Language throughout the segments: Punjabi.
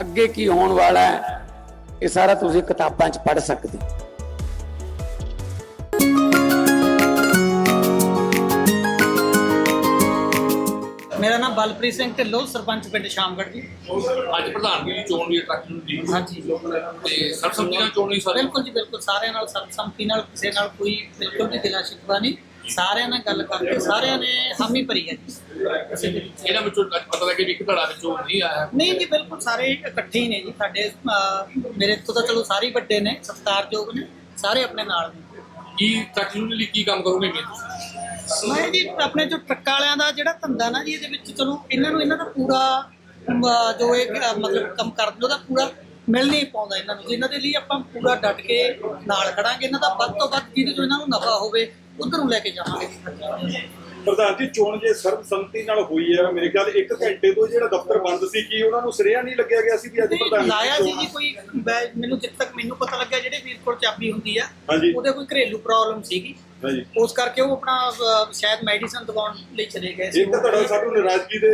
ਅੱਗੇ ਕੀ ਹੋਣ ਵਾਲਾ ਹੈ ਇਹ ਸਾਰਾ ਤੁਸੀਂ ਕਿਤਾਬਾਂ 'ਚ ਪੜ੍ਹ ਸਕਦੇ ਹੋ। ਮੇਰਾ ਨਾਮ ਬਲਪ੍ਰੀਤ ਸਿੰਘ ਢਿੱਲੋਂ ਸਰਪੰਚ ਪਿੰਡ ਸ਼ਾਮਗੜ੍ਹ ਜੀ। ਅੱਜ ਪ੍ਰਧਾਨ ਦੀ ਚੋਣ ਦੀ ਅਟਰੈਕਸ਼ਨ ਦੀ ਹਾਂਜੀ। ਤੇ ਸਰਬਸੰਮਤੀ ਨਾਲ ਚੋਣ ਦੀ ਸਾਰੇ। ਬਿਲਕੁਲ ਜੀ ਬਿਲਕੁਲ। ਸਾਰਿਆਂ ਨਾਲ ਸਰਬਸੰਮਤੀ ਨਾਲ ਕਿਸੇ ਨਾਲ ਕੋਈ ਬਿਲਕੁਲ ਵੀ ਸ਼ਿਕਵਾ ਨਹੀਂ। ਸਾਰਿਆਂ ਨਾਲ ਗੱਲ ਕਰਕੇ ਸਾਰਿਆਂ ਨੇ ਹਾਮੀ ਭਰੀ ਹੈ ਜੀ। ਇਹਨਾਂ ਵਿੱਚੋਂ ਪਤਾ ਲੱਗੇ ਵੀ ਇੱਕ ਧੜਾ ਵਿੱਚੋਂ ਨਹੀਂ ਆਇਆ। ਨਹੀਂ ਜੀ ਬਿਲਕੁਲ ਸਾਰੇ ਇਕੱਠੇ ਹੀ ਨੇ ਜੀ। ਸਾਡੇ ਮੇਰੇ ਤੋਂ ਤਾਂ ਚਲੋ ਸਾਰੇ ਵੱਡੇ ਨੇ ਸਤਿਕਾਰਯੋਗ ਨੇ ਸਾਰੇ ਆਪਣੇ ਨਾਲ ਨੇ। ਕੀ ਅਟਰੈਕਸ਼ਨ ਲਈ ਕੀ ਕੰਮ ਕਰੋਗੇ ਤੁਸੀਂ? ਮੈਂ ਜੀ ਆਪਣੇ ਜੋ ਟਰੱਕਾਂ ਵਾਲਿਆਂ ਦਾ ਜਿਹੜਾ ਧੰਦਾ ਨਾ ਜੀ ਇਹਦੇ ਵਿੱਚ ਚਲੋ ਇਹਨਾਂ ਨੂੰ ਇਹਨਾਂ ਦਾ ਪੂਰਾ ਜੋ ਇਹ ਮਤਲਬ ਕੰਮ ਕਰਦੇ ਉਹਦਾ ਪੂਰਾ ਮਿਲ ਨਹੀਂ ਪਾਉਂਦਾ ਇਹਨਾਂ ਨੂੰ। ਜਿਨ੍ਹਾਂ ਦੇ ਲਈ ਆਪਾਂ ਪੂਰਾ ਡਟ ਕੇ ਨਾਲ ਖੜਾਂਗੇ ਇਹਨਾਂ ਦਾ ਵੱਧ ਤੋਂ ਵੱਧ ਜਿਹਦੇ ਤੋਂ ਇਹਨਾਂ ਨੂੰ ਨਫਾ ਹੋਵੇ ਉਧਰ ਨੂੰ ਲੈ ਕੇ ਜਾਵਾਂਗੇ। ਪ੍ਰਧਾਨ ਜੀ ਚੋਣ ਜੇ ਸਰਬਸੰਮਤੀ ਨਾਲ ਹੋਈ ਹੈ ਮੇਰੇ ਖਿਆਲ ਇੱਕ ਘੰਟੇ ਤੋਂ ਜਿਹੜਾ ਦਫ਼ਤਰ ਬੰਦ ਸੀ ਕੀ ਉਹਨਾਂ ਨੂੰ ਸਰਿਆ ਨਹੀਂ ਲੱਗਿਆ ਗਿਆ ਸੀ ਵੀ ਅੱਜ ਪ੍ਰਧਾਨ ਲਾਇਆ ਸੀ ਜੀ ਕੋਈ ਮੈਂ- ਮੈਨੂੰ ਜਿੱਥੇ ਤੱਕ ਮੈਨੂੰ ਪਤਾ ਲੱਗਿਆ ਜਿਹੜੇ ਵੀਰ ਕੋਲ ਚਾਬੀ ਹੁੰਦੀ ਆ ਹਾਂਜੀ। ਉਹਦੇ ਕੋਈ ਘਰੇਲੂ ਪ੍ਰੋਬਲਮ ਸੀਗੀ। ਹਾਂਜੀ। ਉਸ ਕਰਕੇ ਉਹ ਆਪਣਾ ਸ਼ਾਇਦ ਮੈਡੀਸਨ ਦਵਾਉਣ ਲਈ ਚਲੇ ਗਏ ਸੀ। ਇਹ ਤਾਂ ਤੁਹਾਡਾ ਸਾਨੂੰ ਨਾਰਾਜ਼ਗੀ ਦੇ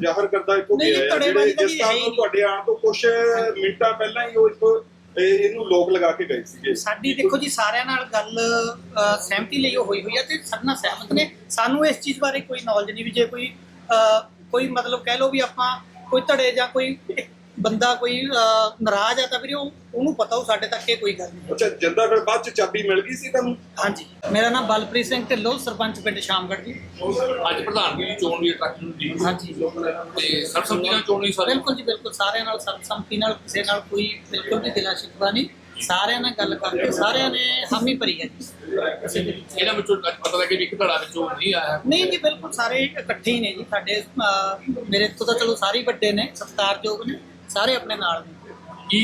ਜ਼ਾਹਰ ਕਰਦਾ ਇੱਕੋ ਨਹੀਂ, ਗਿਆ ਹੈ ਧੜੇਬੰਦੀ ਜਿਹੜੇ ਤਾਂ ਜਿਸ ਜੀ ਤਰ੍ਹਾਂ ਹੈ ਹੀ ਨਹੀਂ। ਤੁਹਾਡੇ ਆਉਣ ਤੋਂ ਕੁਝ ਮਿੰਟਾਂ ਪਹਿਲਾਂ ਹੀ ਉਹ ਇੱਥੋਂ ਇਹ- ਇਹਨੂੰ ਲੋਕ ਲਗਾ ਕੇ ਗਏ ਸੀਗੇ। ਸਾਡੀ ਦੇਖੋ ਜੀ ਸਾਰਿਆਂ ਨਾਲ ਗੱਲ ਅ, ਸਹਿਮਤੀ ਲਈ ਉਹ ਹੋਈ ਹੋਈ ਹੈ ਤੇ ਸਾਡੇ ਨਾਲ ਸਹਿਮਤ ਨੇ। ਸਾਨੂੰ ਇਸ ਚੀਜ਼ ਬਾਰੇ ਕੋਈ ਨੌਲੇਜ ਨਹੀਂ ਵੀ ਜੇ ਕੋਈ ਅ, ਕੋਈ ਮਤਲਬ ਕਹਿ ਲਓ ਵੀ ਆਪਾਂ ਕੋਈ ਧੜੇ ਜਾਂ ਕੋਈ ਬੰਦਾ ਕੋਈ ਨਾਰਾਜ਼ ਆ ਤਾਂ ਵੀਰੇ ਉਹ ਉਹਨੂੰ ਪਤਾ ਉਹ ਸਾਡੇ ਤੱਕ ਇਹ ਕੋਈ ਗੱਲ ਨਹੀਂ। ਅੱਛਾ ਜਿੰਦਾ ਫਿਰ ਬਾਅਦ ਚ ਚਾਬੀ ਮਿਲ ਗਈ ਸੀ ਤੁਹਾਨੂੰ? ਹਾਂਜੀ। ਮੇਰਾ ਨਾਮ ਬਲਪ੍ਰੀਤ ਸਿੰਘ ਢਿੱਲੋਂ ਸਰਪੰਚ ਪਿੰਡ ਸ਼ਾਮਗੜ੍ਹ ਜੀ। ਅੱਜ ਪ੍ਰਧਾਨ ਦੀ ਚੋਣ ਦੀ ਅਟਰੈਕਸ਼ਨ ਦੀ ਹਾਂਜੀ। ਤੇ ਸਰਬਸੰਮਤੀ ਨਾਲ ਚੋਣ ਦੀ ਸਾਰੇ ਬਿਲਕੁਲ ਜੀ ਬਿਲਕੁਲ। ਸਾਰਿਆਂ ਨਾਲ ਸਰਬਸੰਮਤੀ ਨਾਲ ਕਿਸੇ ਨਾਲ ਕੋਈ ਬਿਲਕੁਲ ਵੀ ਗਿਲਾ ਸ਼ਿਕਵਾ ਨਹੀਂ। ਸਾਰਿਆਂ ਨਾਲ ਗੱਲ ਕਰਕੇ ਸਾਰਿਆਂ ਨੇ ਹਾਮੀ ਭਰੀ ਹੈ ਜੀ। ਕਿਸੇ ਦੇ ਵਿੱਚ ਇਹਨਾਂ ਵਿੱਚੋਂ ਅੱਜ ਪਤਾ ਲੱਗੇ ਵੀ ਇੱਕ ਧੜਾ ਵਿੱਚੋਂ ਨਹੀਂ ਆਇਆ। ਨਹੀਂ ਜੀ ਬਿਲਕੁਲ ਸਾਰੇ ਇਕੱਠੇ ਹੀ ਨੇ ਜੀ। ਸਾਡੇ ਮੇਰੇ ਤੋਂ ਤਾਂ ਚਲੋ ਸਾਰੇ ਵੱਡੇ ਨੇ ਸਤਿਕਾਰਯੋਗ ਨੇ। ਸਾਰੇ ਆਪਣੇ ਨਾਲ ਨੇ। ਕੀ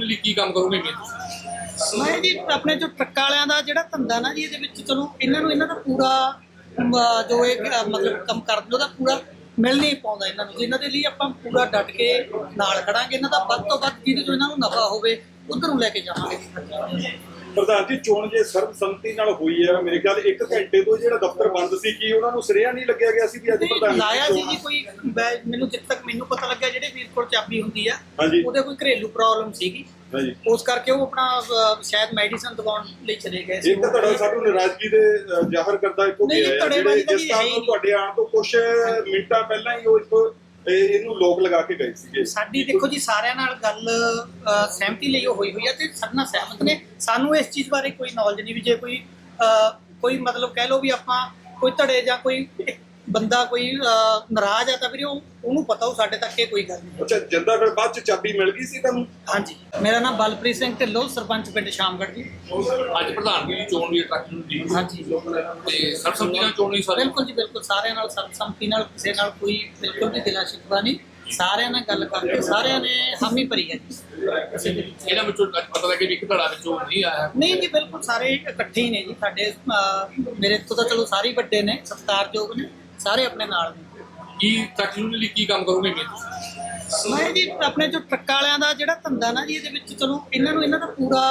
ਲਈ ਕੀ ਕੰਮ ਕਰੋਗੇ ਮੈਂ ਤੁਸੀਂ? ਮੈਂ ਜੀ ਆਪਣੇ ਜੋ ਟਰੱਕਾਂ ਵਾਲਿਆਂ ਦਾ ਜਿਹੜਾ ਧੰਦਾ ਨਾ ਜੀ ਇਹਦੇ ਵਿੱਚ ਚਲੋ ਇਹਨਾਂ ਨੂੰ ਇਹਨਾਂ ਦਾ ਪੂਰਾ ਅਮ, ਜੋ ਇਹ ਅ, ਮਤਲਬ ਕੰਮ ਕਰਦੇ ਉਹਦਾ ਪੂਰਾ ਮਿਲ ਨਹੀਂ ਪਾਉਂਦਾ ਇਹਨਾਂ ਨੂੰ। ਜਿਨ੍ਹਾਂ ਦੇ ਲਈ ਆਪਾਂ ਪੂਰਾ ਡਟ ਕੇ ਨਾਲ ਖੜਾਂਗੇ ਇਹਨਾਂ ਦਾ ਵੱਧ ਤੋਂ ਵੱਧ ਜਿਹਦੇ ਤੋਂ ਇਹਨਾਂ ਨੂੰ ਨਫਾ ਹੋਵੇ ਉਧਰ ਨੂੰ ਲੈ ਕੇ ਜਾਵਾਂਗੇ। ਪ੍ਰਧਾਨ ਜੀ ਚੋਣ ਜੇ ਸਰਬਸੰਮਤੀ ਨਾਲ ਹੋਈ ਹੈ ਮੇਰੇ ਖਿਆਲ ਇੱਕ ਘੰਟੇ ਤੋਂ ਜਿਹੜਾ ਦਫ਼ਤਰ ਬੰਦ ਸੀ ਕੀ ਉਹਨਾਂ ਨੂੰ ਸਰਿਆ ਨਹੀਂ ਲੱਗਿਆ ਗਿਆ ਸੀ ਵੀ ਅੱਜ ਪ੍ਰਧਾਨ ਲਾਇਆ ਸੀ ਜੀ ਕੋਈ ਮੈਨੂੰ ਜਿੱਥੇ ਤੱਕ ਮੈਨੂੰ ਪਤਾ ਲੱਗਿਆ ਜਿਹੜੇ ਵੀਰ ਕੋਲ ਚਾਬੀ ਹੁੰਦੀ ਆ। ਉਹਦੇ ਕੋਈ ਘਰੇਲੂ ਪ੍ਰੋਬਲਮ ਸੀਗੀ ਉਸ ਕਰਕੇ ਉਹ ਆਪਣਾ ਸ਼ਾਇਦ ਮੈਡੀਸਨ ਦਵਾਉਣ ਲਈ ਚਲੇ ਗਏ ਸੀ ਇਹ ਤੁਹਾਡਾ ਸਾਨੂੰ ਨਾਰਾਜ਼ਗੀ ਦੇ ਜ਼ਾਹਰ ਕਰਦਾ ਇੱਕੋ ਗਿਆ ਹੈ ਜਿਹੜੇ ਜਿਸ ਤਰ੍ਹਾਂ। ਤੁਹਾਡੇ ਆਉਣ ਤੋਂ ਕੁਝ ਮਿੰਟਾਂ ਪਹਿਲਾਂ ਹੀ ਉਹ ਇੱਥੋਂ ਇਹ- ਇਹਨੂੰ ਲੋਕ ਲਗਾ ਕੇ ਗਏ ਸੀਗੇ। ਸਾਡੀ ਦੇਖੋ ਜੀ ਸਾਰਿਆਂ ਨਾਲ ਗੱਲ ਅ, ਸਹਿਮਤੀ ਲਈ ਉਹ ਹੋਈ ਹੋਈ ਹੈ ਤੇ ਸਾਡੇ ਨਾਲ ਸਹਿਮਤ ਨੇ। ਸਾਨੂੰ ਇਸ ਚੀਜ਼ ਬਾਰੇ ਕੋਈ ਨੌਲੇਜ ਨਹੀਂ ਵੀ ਜੇ ਕੋਈ ਅ, ਕੋਈ ਮਤਲਬ ਕਹਿ ਲਓ ਵੀ ਆਪਾਂ ਕੋਈ ਧੜੇ ਜਾਂ ਕੋਈ ਬੰਦਾ ਕੋਈ ਨਾਰਾਜ਼ ਆ ਤਾਂ ਵੀਰੇ ਉਹ ਉਹਨੂੰ ਪਤਾ ਉਹ ਸਾਡੇ ਤੱਕ ਇਹ ਕੋਈ ਗੱਲ ਨਹੀਂ। ਅੱਛਾ ਜਿੰਦਾ ਫਿਰ ਬਾਅਦ ਚ ਚਾਬੀ ਮਿਲ ਗਈ ਸੀ ਤੁਹਾਨੂੰ? ਹਾਂਜੀ। ਮੇਰਾ ਨਾਮ ਬਲਪ੍ਰੀਤ ਸਿੰਘ ਢਿੱਲੋਂ ਸਰਪੰਚ ਪਿੰਡ ਸ਼ਾਮਗੜ੍ਹ ਜੀ। ਅੱਜ ਪ੍ਰਧਾਨ ਦੀ ਚੋਣ ਦੀ ਅਟਰੈਕਸ਼ਨ ਦੀ ਹਾਂਜੀ। ਤੇ ਸਰਬਸੰਮਤੀ ਨਾਲ ਚੋਣ ਦੀ ਸਾਰੇ? ਬਿਲਕੁਲ ਜੀ ਬਿਲਕੁਲ। ਸਾਰਿਆਂ ਨਾਲ ਸਰਬਸੰਮਤੀ ਨਾਲ ਕਿਸੇ ਨਾਲ ਕੋਈ ਬਿਲਕੁਲ ਵੀ ਗਿਲਾ ਸ਼ਿਕਵਾ ਨਹੀਂ। ਸਾਰਿਆਂ ਨਾਲ ਗੱਲ ਕਰਕੇ ਸਾਰਿਆਂ ਨੇ ਹਾਮੀ ਭਰੀ ਹੈ ਜੀ। ਇਹਨਾਂ ਵਿੱਚੋਂ ਅੱਜ ਪਤਾ ਲੱਗੇ ਵੀ ਇੱਕ ਧੜਾ ਵਿੱਚੋਂ ਨਹੀਂ ਆਇਆ। ਨਹੀਂ ਜੀ ਬਿਲਕੁਲ ਸਾਰੇ ਇਕੱਠੇ ਹੀ ਨੇ ਜੀ। ਸਾਡੇ ਮੇਰੇ ਤੋਂ ਤਾਂ ਚਲੋ ਸਾਰੇ ਵੱਡੇ ਨੇ ਸਤਿਕਾਰਯੋਗ ਨੇ। ਸਾਰੇ ਆਪਣੇ ਨਾਲ ਨੇ। ਕੀ ਲਈ ਕੀ ਕੰਮ ਕਰੋਗੇ ਮੈਂ ਤੁਸੀਂ? ਮੈਂ ਜੀ ਆਪਣੇ ਜੋ ਟਰੱਕਾਂ ਵਾਲਿਆਂ ਦਾ ਜਿਹੜਾ ਧੰਦਾ ਨਾ ਜੀ ਇਹਦੇ ਵਿੱਚ ਚਲੋ ਇਹਨਾਂ ਨੂੰ ਇਹਨਾਂ ਦਾ ਪੂਰਾ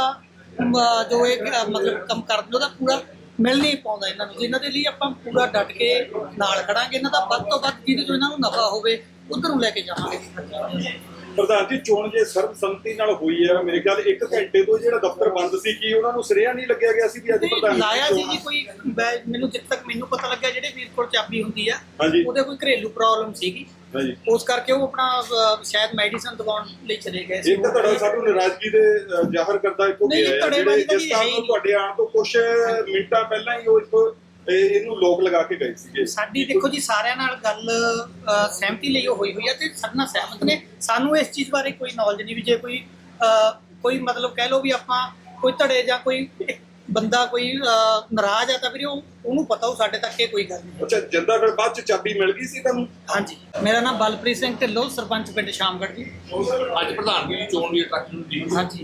ਅਮ, ਜੋ ਇਹ ਅ, ਮਤਲਬ ਕੰਮ ਕਰਦੇ ਉਹਦਾ ਪੂਰਾ ਮਿਲ ਨਹੀਂ ਪਾਉਂਦਾ ਇਹਨਾਂ ਨੂੰ। ਜਿਨ੍ਹਾਂ ਦੇ ਲਈ ਆਪਾਂ ਪੂਰਾ ਡਟ ਕੇ ਨਾਲ ਖੜਾਂਗੇ। ਇਹਨਾਂ ਦਾ ਵੱਧ ਤੋਂ ਵੱਧ ਜਿਹਦੇ ਤੋਂ ਇਹਨਾਂ ਨੂੰ ਨਫਾ ਹੋਵੇ ਉਧਰ ਨੂੰ ਲੈ ਕੇ ਜਾਵਾਂਗੇ। ਪ੍ਰਧਾਨ ਜੀ ਚੋਣ ਜੇ ਸਰਬਸੰਮਤੀ ਨਾਲ ਹੋਈ ਹੈ ਮੇਰੇ ਖਿਆਲ ਇੱਕ ਘੰਟੇ ਤੋਂ ਜਿਹੜਾ ਦਫ਼ਤਰ ਬੰਦ ਸੀ ਕੀ ਉਹਨਾਂ ਨੂੰ ਸਰਿਆ ਨਹੀਂ ਲੱਗਿਆ ਗਿਆ ਸੀ ਵੀ ਅੱਜ ਪ੍ਰਧਾਨ ਲਾਇਆ ਸੀ ਜੀ ਕੋਈ ਮੈਨੂੰ ਜਿੱਥੇ ਤੱਕ ਮੈਨੂੰ ਪਤਾ ਲੱਗਿਆ ਜਿਹੜੇ ਵੀਰ ਕੋਲ ਚਾਬੀ ਹੁੰਦੀ ਆ। ਉਹਦੇ ਕੋਈ ਘਰੇਲੂ ਪ੍ਰੋਬਲਮ ਸੀਗੀ। ਉਸ ਕਰਕੇ ਉਹ ਆਪਣਾ ਸ਼ਾਇਦ ਮੈਡੀਸਨ ਦਵਾਉਣ ਲਈ ਚਲੇ ਗਏ ਸੀ। ਇੱਕ ਤਾਂ ਤੁਹਾਡਾ ਸਾਨੂੰ ਨਾਰਾਜ਼ਗੀ ਦੇ ਜ਼ਾਹਰ ਕਰਦਾ ਇੱਕੋ ਗਿਆ ਜਿਹੜੇ ਜਿਸ ਤਰ੍ਹਾਂ। ਤੁਹਾਡੇ ਆਉਣ ਤੋਂ ਕੁਝ ਮਿੰਟਾਂ ਪਹਿਲਾਂ ਹੀ ਉਹ ਇਹ- ਇਹਨੂੰ ਲੋਕ ਲਗਾ ਕੇ ਗਏ ਸੀਗੇ। ਸਾਡੀ ਦੇਖੋ ਜੀ ਸਾਰਿਆਂ ਨਾਲ ਗੱਲ ਸਹਿਮਤੀ ਲਈ ਉਹ ਹੋਈ ਹੋਈ ਆ ਤੇ ਸਾਡੇ ਨਾਲ ਸਹਿਮਤ ਨੇ। ਸਾਨੂੰ ਇਸ ਚੀਜ਼ ਬਾਰੇ ਕੋਈ ਨੌਲੇਜ ਨਹੀਂ ਵੀ ਜੇ ਕੋਈ ਕੋਈ ਮਤਲਬ ਕਹਿ ਲਓ ਵੀ ਆਪਾਂ ਕੋਈ ਧੜੇ ਜਾਂ ਕੋਈ ਬੰਦਾ ਕੋਈ ਨਾਰਾਜ਼ ਆ ਤਾਂ ਵੀਰੇ ਉਹ ਉਹਨੂੰ ਪਤਾ ਉਹ ਸਾਡੇ ਤੱਕ ਇਹ ਕੋਈ ਗੱਲ ਨਹੀਂ ਅੱਛਾ ਜਿੰਦਾ ਫਿਰ ਬਾਅਦ ਚ ਚਾਬੀ ਮਿਲ ਗਈ ਸੀ ਤੁਹਾਨੂੰ? ਹਾਂਜੀ। ਮੇਰਾ ਨਾਮ ਬਲਪ੍ਰੀਤ ਸਿੰਘ ਢਿੱਲੋਂ ਸਰਪੰਚ ਪਿੰਡ ਸ਼ਾਮਗੜ੍ਹ ਜੀ। ਅੱਜ ਪ੍ਰਧਾਨ ਦੀ ਚੋਣ ਵੀ ਅਟਰੈਕਸ਼ਨ ਦੀ ਹਾਂਜੀ।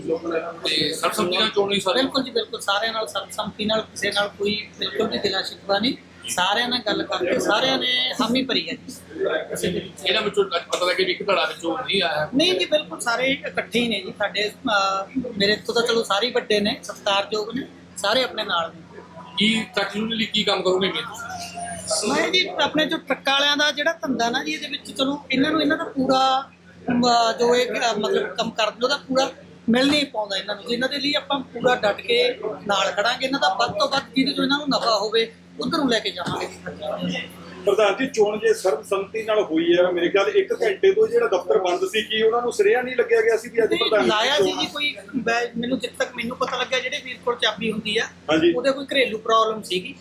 ਤੇ ਸਰਬਸੰਮਤੀ ਨਾਲ ਚੋਣ ਨਹੀਂ ਸਾਰੇ? ਬਿਲਕੁਲ ਜੀ ਬਿਲਕੁਲ। ਸਾਰਿਆਂ ਨਾਲ ਸਰਬਸੰਮਤੀ ਨਾਲ ਕਿਸੇ ਨਾਲ ਕੋਈ ਬਿਲਕੁਲ ਵੀ ਦਿਲਾ ਸ਼ਿਕਵਾ ਨਹੀਂ। ਸਾਰਿਆਂ ਨਾਲ ਗੱਲ ਕਰਕੇ ਸਾਰਿਆਂ ਨੇ ਹਾਮੀ ਭਰੀ ਹੈ ਜੀ। ਇਹਨਾਂ ਵਿੱਚੋਂ ਅੱਜ ਪਤਾ ਲੱਗਿਆ ਵੀ ਇੱਕ ਧੜਾ ਵਿੱਚੋਂ ਨਹੀਂ ਆਇਆ। ਨਹੀਂ ਜੀ ਬਿਲਕੁਲ ਸਾਰੇ ਇਕੱਠੇ ਹੀ ਨੇ ਜੀ। ਸਾਡੇ ਅਹ, ਮੇਰੇ ਤੋਂ ਤਾਂ ਚਲੋ ਸਾਰੇ ਹੀ ਵੱਡੇ ਨੇ ਸਤਿਕਾਰਯੋਗ ਨੇ ਸਾਰੇ ਆਪਣੇ ਨਾਲ ਨੇ। ਕੀ ਅਟਰੈਕਸ਼ਨ ਲਈ ਕੀ ਕੰਮ ਕਰੋਗੇ ਤੁਸੀਂ? ਮੈਂ ਜੀ ਆਪਣੇ ਜੋ ਟਰੱਕਾਂ ਵਾਲਿਆਂ ਦਾ ਜਿਹੜਾ ਧੰਦਾ ਨਾ ਜੀ ਇਹਦੇ ਵਿੱਚ ਚਲੋ ਇਹਨਾਂ ਨੂੰ ਇਹਨਾਂ ਦਾ ਪੂਰਾ ਅਮ, ਜੋ ਇਹ ਮਤਲਬ ਕੰਮ ਕਰਦੇ ਉਹਦਾ ਪੂਰਾ ਮਿਲ ਨਹੀਂ ਪਾਉਂਦਾ ਇਹਨਾਂ ਨੂੰ। ਜਿਨ੍ਹਾਂ ਦੇ ਲਈ ਆਪਾਂ ਪੂਰਾ ਡਟ ਕੇ ਨਾਲ ਖੜਾਂਗੇ ਇਹਨਾਂ ਦਾ ਵੱਧ ਤੋਂ ਵੱਧ ਜਿਹਦੇ ਤੋਂ ਇਹਨਾਂ ਨੂੰ ਨਫਾ ਹੋਵੇ ਉਧਰ ਨੂੰ ਲੈ ਕੇ ਜਾਵਾਂਗੇ ਪ੍ਰਧਾਨ ਜੀ ਚੋਣ ਜੇ ਸਰਬਸੰਮਤੀ ਨਾਲ ਹੋਈ ਹੈ ਮੇਰੇ ਖਿਆਲ ਇੱਕ ਘੰਟੇ ਤੋਂ ਜਿਹੜਾ ਦਫ਼ਤਰ ਬੰਦ ਸੀ ਕੀ ਉਹਨਾਂ ਨੂੰ ਸਰਿਆ ਨਹੀਂ ਲੱਗਿਆ ਗਿਆ ਸੀ ਵੀ ਅੱਜ ਪ੍ਰਧਾਨ ਦੀ ਲਾਇਆ ਸੀ ਜੀ ਕੋਈ ਮੈਨੂੰ ਜਿੱਥੇ ਤੱਕ ਮੈਨੂੰ ਪਤਾ ਲੱਗਿਆ ਜਿਹੜੇ ਵੀਰ ਕੋਲ ਚਾਬੀ ਹੁੰਦੀ ਆ। ਉਹਦੇ ਕੋਈ ਘਰੇਲੂ ਪ੍ਰੋਬਲਮ ਸੀਗੀ।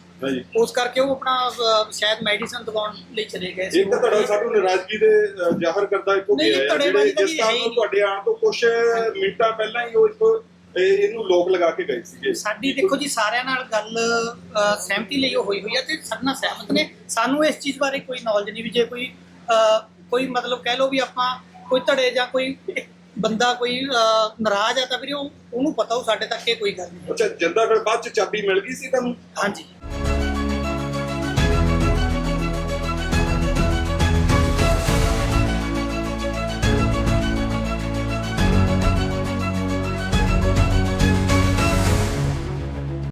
ਉਸ ਕਰਕੇ ਉਹ ਆਪਣਾ ਸ਼ਾਇਦ ਮੈਡੀਸਨ ਦਵਾਉਣ ਲਈ ਚਲੇ ਗਏ ਸੀ। ਇੱਕ ਤਾਂ ਤੁਹਾਡਾ ਸਾਨੂੰ ਨਾਰਾਜ਼ਗੀ ਦੇ ਜ਼ਾਹਰ ਕਰਦਾ ਇੱਕੋ ਗਿਆ ਹੈ ਜਿਸ ਜੀ ਤਰ੍ਹਾਂ। ਤੁਹਾਡੇ ਆਉਣ ਤੋਂ ਕੁਝ ਮਿੰਟਾਂ ਪਹਿਲਾਂ ਹੀ ਉਹ ਇੱਥੋਂ ਇਹ- ਇਹਨੂੰ ਲੋਕ ਲਗਾ ਕੇ ਗਏ ਸੀਗੇ। ਸਾਡੀ ਦੇਖੋ ਜੀ ਸਾਰਿਆਂ ਨਾਲ ਗੱਲ ਸਹਿਮਤੀ ਲਈ ਉਹ ਹੋਈ ਹੋਈ ਆ ਤੇ ਸਾਡੇ ਨਾਲ ਸਹਿਮਤ ਨੇ। ਸਾਨੂੰ ਇਸ ਚੀਜ਼ ਬਾਰੇ ਕੋਈ ਨੌਲੇਜ ਨਹੀਂ ਵੀ ਜੇ ਕੋਈ ਅਹ, ਕੋਈ ਮਤਲਬ ਕਹਿ ਲਓ ਵੀ ਆਪਾਂ ਕੋਈ ਧੜੇ ਜਾਂ ਕੋਈ ਬੰਦਾ ਕੋਈ ਅਹ, ਨਾਰਾਜ਼ ਆ ਤਾਂ ਵੀਰੇ ਉਹ ਉਹਨੂੰ ਪਤਾ ਉਹ ਸਾਡੇ ਤੱਕ ਇਹ ਕੋਈ ਗੱਲ ਨਹੀਂ। ਅੱਛਾ ਜਿੰਦਾ ਫਿਰ ਬਾਅਦ ਚ ਚਾਬੀ ਮਿਲ ਗਈ ਸੀ ਤੁਹਾਨੂੰ? ਹਾਂਜੀ।